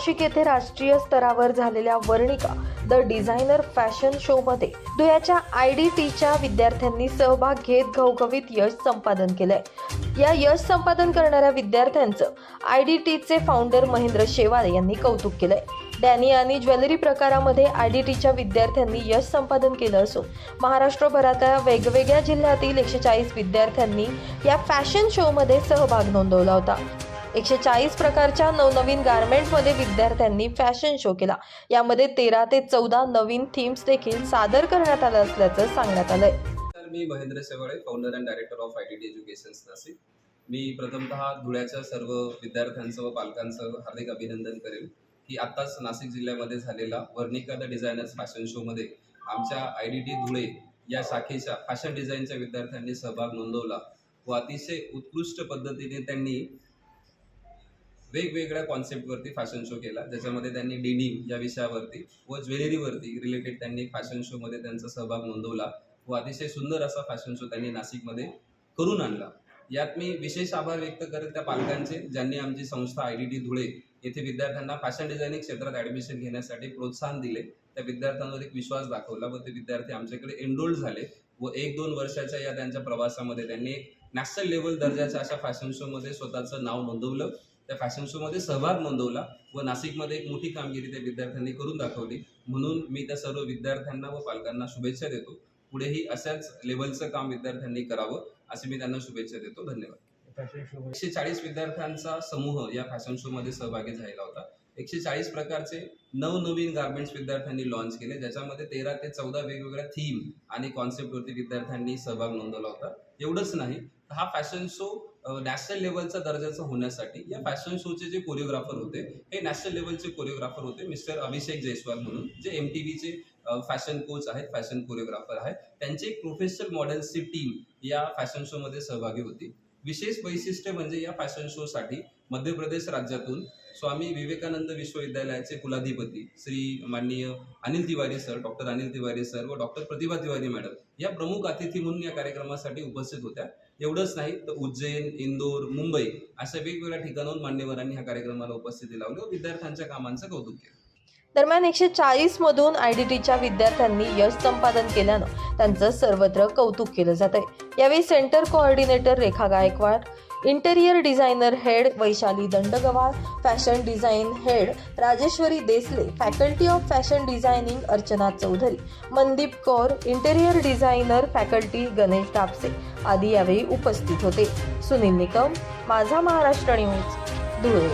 नाशिक येथे राष्ट्रीय स्तरावर झालेल्या Varnika the designer fashion show मध्ये धुळ्याच्या आय डी टीच्या विद्यार्थ्यांनी सहभाग घेत घवघवीत यश संपादन केलंय. या यश संपादन करणाऱ्या विद्यार्थ्यांचं आय डी टीचे फाउंडर महेंद्र शेवाळे यांनी कौतुक केलंय. डॅनी आणि ज्वेलरी प्रकारामध्ये आय डी टीच्या विद्यार्थ्यांनी यश संपादन केलं असून महाराष्ट्रभरातल्या वेगवेगळ्या जिल्ह्यातील एकशे चाळीस विद्यार्थ्यांनी या फॅशन शोमध्ये सहभाग नोंदवला होता. एकशे चाळीस प्रकारच्या नवनवीन गारमेंटमध्ये विद्यार्थ्यांनी फॅशन शो केला. यामध्ये तेरा ते चौदा नवीन थीम्स देखील सादर करण्यात आलं असल्याचं सांगण्यात आलंय. तर मी Mahendra Sewale founder and director of I T education Nashik. मी प्रथमतः धुळ्याच्या सर्व विद्यार्थ्यांचं व पालकांचं हार्दिक अभिनंदन करेन की आत्ताच नाशिक जिल्ह्यामध्ये झालेला वर्णिका द डिझायनर्स फॅशन शोमध्ये आमच्या आय डी टी धुळे या शाखेच्या फॅशन डिझाईनच्या विद्यार्थ्यांनी सहभाग नोंदवला. व अतिशय उत्कृष्ट पद्धतीने त्यांनी वेगवेगळ्या कॉन्सेप्टवरती फॅशन शो केला. ज्याच्यामध्ये त्यांनी डेनिम या विषयावरती व ज्वेलरीवरती रिलेटेड त्यांनी फॅशन शोमध्ये त्यांचा सहभाग नोंदवला व अतिशय सुंदर असा फॅशन शो त्यांनी नाशिकमध्ये करून आणला. यात मी विशेष आभार व्यक्त करत त्या पालकांचे ज्यांनी आमची संस्था आय डी टी धुळे येथे विद्यार्थ्यांना फॅशन डिझायनिंग क्षेत्रात ॲडमिशन घेण्यासाठी प्रोत्साहन दिले. त्या विद्यार्थ्यांवर एक विश्वास दाखवला व ते विद्यार्थी आमच्याकडे एनरोल्ड झाले व एक दोन वर्षाच्या या त्यांच्या प्रवासामध्ये त्यांनी नॅशनल लेवल दर्जाच्या अशा फॅशन शोमध्ये स्वतःचं नाव नोंदवलं. त्या फॅशन शोमध्ये सहभाग नोंदवला व नाशिकमध्ये एक मोठी कामगिरी त्या विद्यार्थ्यांनी करून दाखवली. म्हणून मी त्या सर्व विद्यार्थ्यांना व पालकांना शुभेच्छा देतो. पुढेही अशाच लेवलचं काम विद्यार्थ्यांनी करावं असे मी त्यांना शुभेच्छा देतो. धन्यवाद. एकशे चाळीस विद्यार्थ्यांचा समूह या फॅशन शो मध्ये सहभागी झालेला होता. एकशे चाळीस प्रकारचे नवनवीन गार्मेंट्स विद्यार्थ्यांनी लॉन्च केले ज्याच्यामध्ये तेरा ते चौदा वेगवेगळ्या थीम आणि कॉन्सेप्टवरती विद्यार्थ्यांनी सहभाग नोंदवला होता. एवढंच नाही तर हा फॅशन शो नॅशनल लेवलचा दर्जाचा होण्यासाठी या फॅशन शोचे जे कोरिओग्राफर होते हे नॅशनल लेवलचे कोरिओग्राफर होते मिस्टर अभिषेक जयस्वाल म्हणून जे एम टी व्हीचे फॅशन कोच आहेत फॅशन कोरिओग्राफर आहेत. त्यांची एक प्रोफेशनल मॉडेल्सची टीम या फॅशन शोमध्ये सहभागी होती. विशेष वैशिष्ट्य म्हणजे या फॅशन शोसाठी मध्य प्रदेश राज्यातून स्वामी विवेकानंद विश्वविद्यालयाचे कुलाधिपती श्री माननीय Anil Tiwari sir doctor Anil Tiwari sir व डॉक्टर प्रतिभा तिवारी मॅडम या प्रमुख अतिथी म्हणून या कार्यक्रमासाठी उपस्थित होत्या. एवढंच नाही तर उज्जैन इंदोर मुंबई अशा वेगवेगळ्या ठिकाणाहून मान्यवरांनी ह्या कार्यक्रमाला उपस्थिती लावली व विद्यार्थ्यांच्या कामांचं कौतुक केलं. दरम्यान एकशे चाळीस मधून आय डी टीच्या विद्यार्थ्यांनी यश संपादन केल्यानं त्यांचं सर्वत्र कौतुक केलं जात आहे यावेळी centre coordinator Rekha Gaikwad interior designer head Vaishali Dandgawar fashion design head Rajeshwari Desale faculty of fashion designing Archana Chaudhari Mandeep Kaur interior designer faculty Ganesh Dapse आदी यावेळी उपस्थित होते. सुनील निकम माझा महाराष्ट्र न्यूज धुळे.